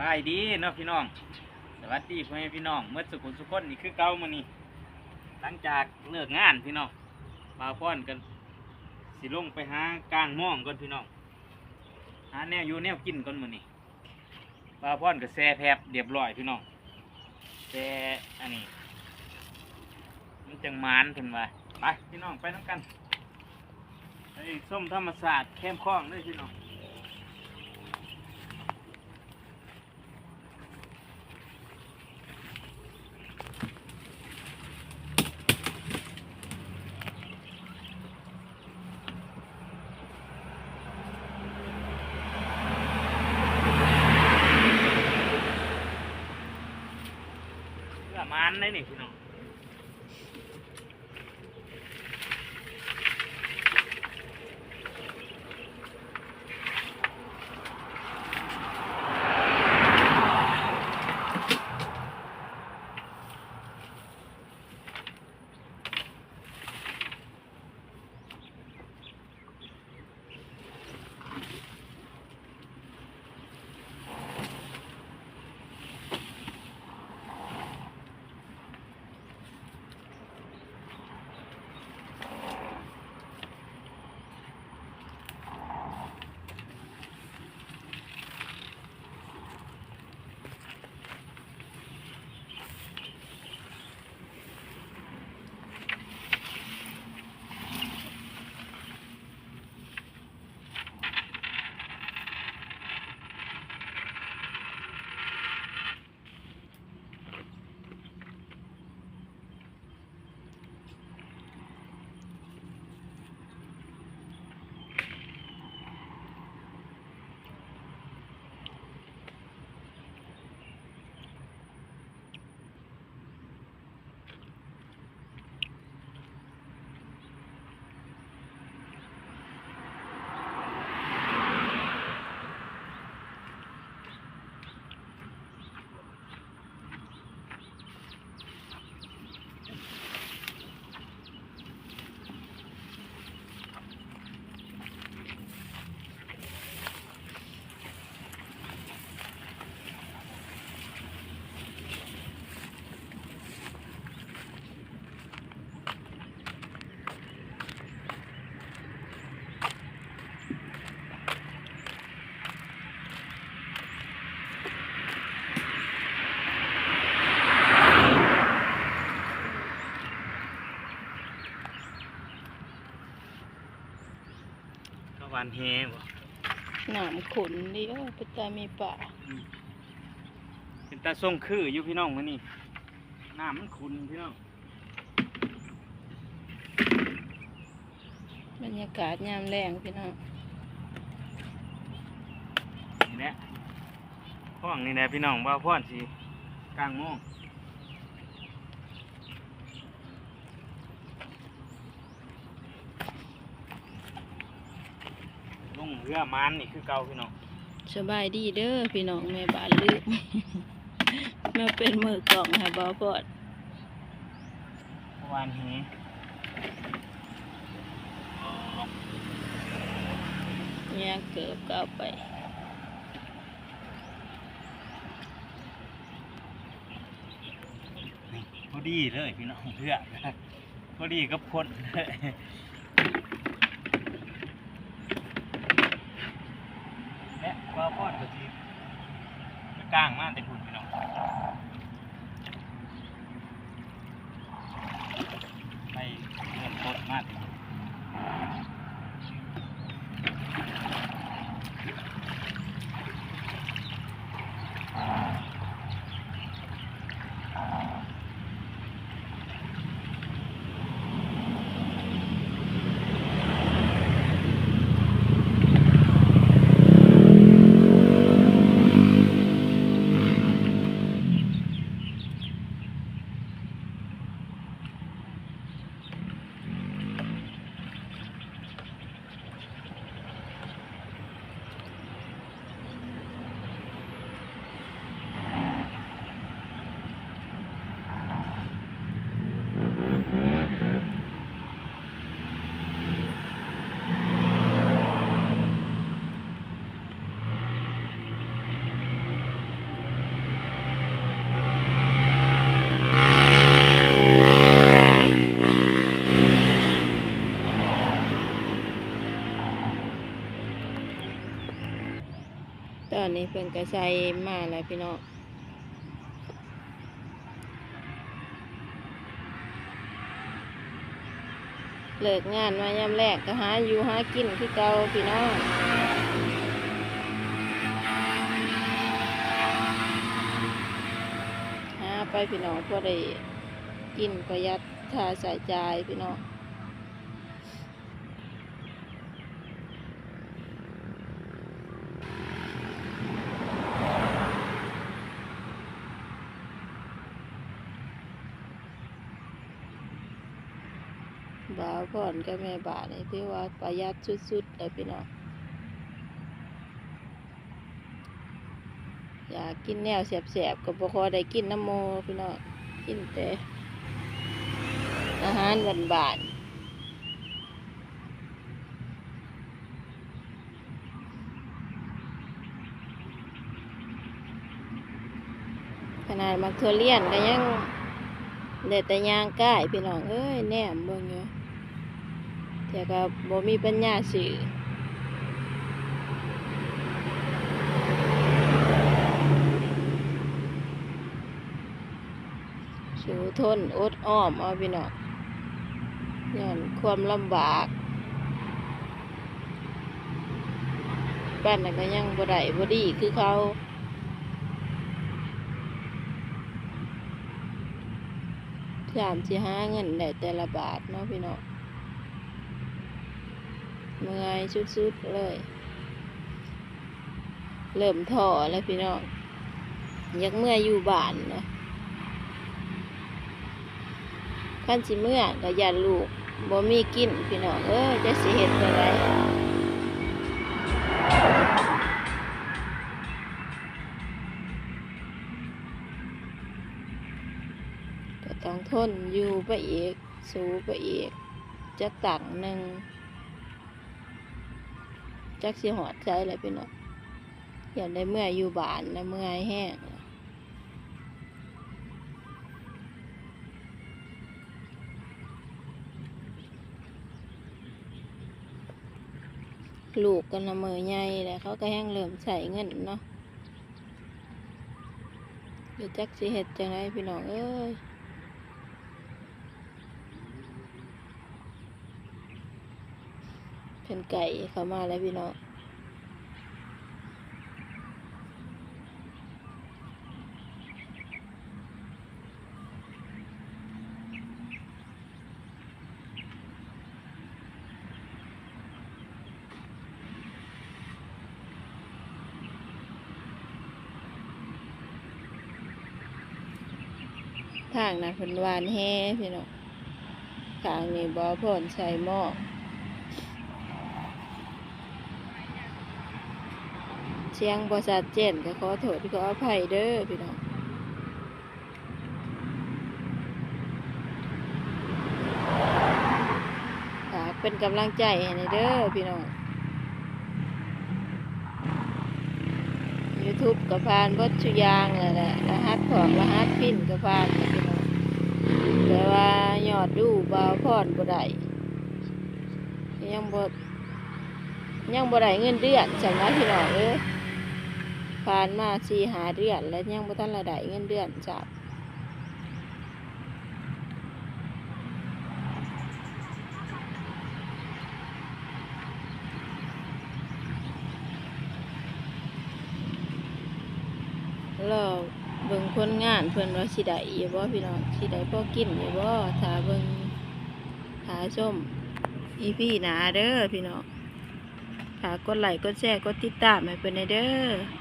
บายดีเนาะพี่น้อง สวัสดีพ่อแม่พี่น้องเมื่อสุขุมสุขคนนี่คือเก่ามานี่หลังจากเลิกงานพี่น้องมาพ่อนกัน สิลงไปหากลางม่องก่อนพี่น้อง หาแนวอยู่แนวกินก่อนมือนี้ปลาพ่อนกับแซ่แพบเรียบร้อยพี่น้องแซ่อันนี้ มันจังหมานขึ้นมาไปพี่น้องไปน้ำกันไอ้ส้มธรรมศาสตร์เข้มข้องเลยพี่น้อง ประมาณนี้นี่พี่น้อง วานแฮบ่หนามขุนดิโอ้ไปตามีป่าเป็นตาส่งคืออยู่พี่น้องมื้อนี้น้ำมันขุนพี่น้องบรรยากาศยามแรงพี่น้องนี่แหละห้องนี่แหละพี่น้องว่าพ่อนสิกลางโมงล งเรือมันนี่คือเก่าพี่น้องสบายดีเด้อพี่น้องแม่บ้านลืมมาเป็นมือกล่องให้บ่าวพอดเมื่อวานนี้เนี่ยเกือบก็เอาไปนี่พอดีเลยพี่น้องเพื่อนพอดีก็พ้นเลย อนนี้เพิ่อนก็ใส่มาแล้วพี่น้องเลิกงานมายามแรกก็หาอยู่หากินคือเก่าพี่น้องหาไปพี่น้องพอได้กินประหยัดค่าใช้จ่ายพี่น้อง บ่าวผ่อนกับแม่บาทนี่ถือว่าประหยัดสุดๆเลยพี่น้องอยากกินแนวแสบๆก็บ่คอได้กินน้ำโมพี่น้องกินแต่อาหารบานๆขนาดมักทั่วเลียนก็ยังเด็ดแต่ยางก้ายพี่น้องเอ้ยแหนมเบิ่งอยู่ แต่ก็บ่มีปัญญาซื้อสู้ทนอดอ้อมเอาพี่น้องย้อนความลำบากบ้านนั้นก็ยังบ่ได้บ่ดีคือเขาพยายามจะหาเงินได้แต่ละบาทเนาะพี่น้อง เมื่อยสุดๆเลย เริ่มท้อแล้วพี่น้องอยากเมื่อยอยู่บ้านนะขั้นสิเมื่อก็ยันลูกบ่มีกินพี่น้องเอ้ยจะสิเฮ็ดจังไดก็ต้องทนอยู่ไปอีก สู้ไปอีก จะตังหนึ่ง จักสิหอดใจเลยพี่น้องอย่าได้เมื่อยอยู่บ้านและเมื่อยแห้งลูกกันละเมอใหญ่แล้วเขาก็แห้งเริ่มใส่เงินเนาะเดี๋ยวจักสิเฮ็ดจังไรพี่น้องเอ้ย เป็นไก่เข้ามาแล้วพี่น้องทางนั้นเป็นวานแฮ่พี่น้องทางนี้บอพ่นใส่หม้อ เสียงบริษัทเจนก็ขอโทษขออภัยเด้อพี่น้องเป็นกำลังใจให้ในเด้อพี่น้อง YouTube กับพานบดชุยางเลยแหละรหัสของรหัสพินกับพานพี่น้องแต่ว่ายอดดูบาวพรบ่ได้ยังบ่ยังบ่ได้เงินเดือนจำนะพี่น้องเอ้ย ผ่านมาสี่หาเดือน แล้วยังบ่ทันระได้เงินเดือนจับเราเบิ่งคนงานเพิ่นว่าสิได้อยู่บ่พี่น้องสิได้พอกินอยู่บ่ถ้าเบิ่งถ้าชมอีพี่หนาเด้อพี่น้องฝากดไลค์กดแชร์กดติดตามให้เพิ่นเด้อ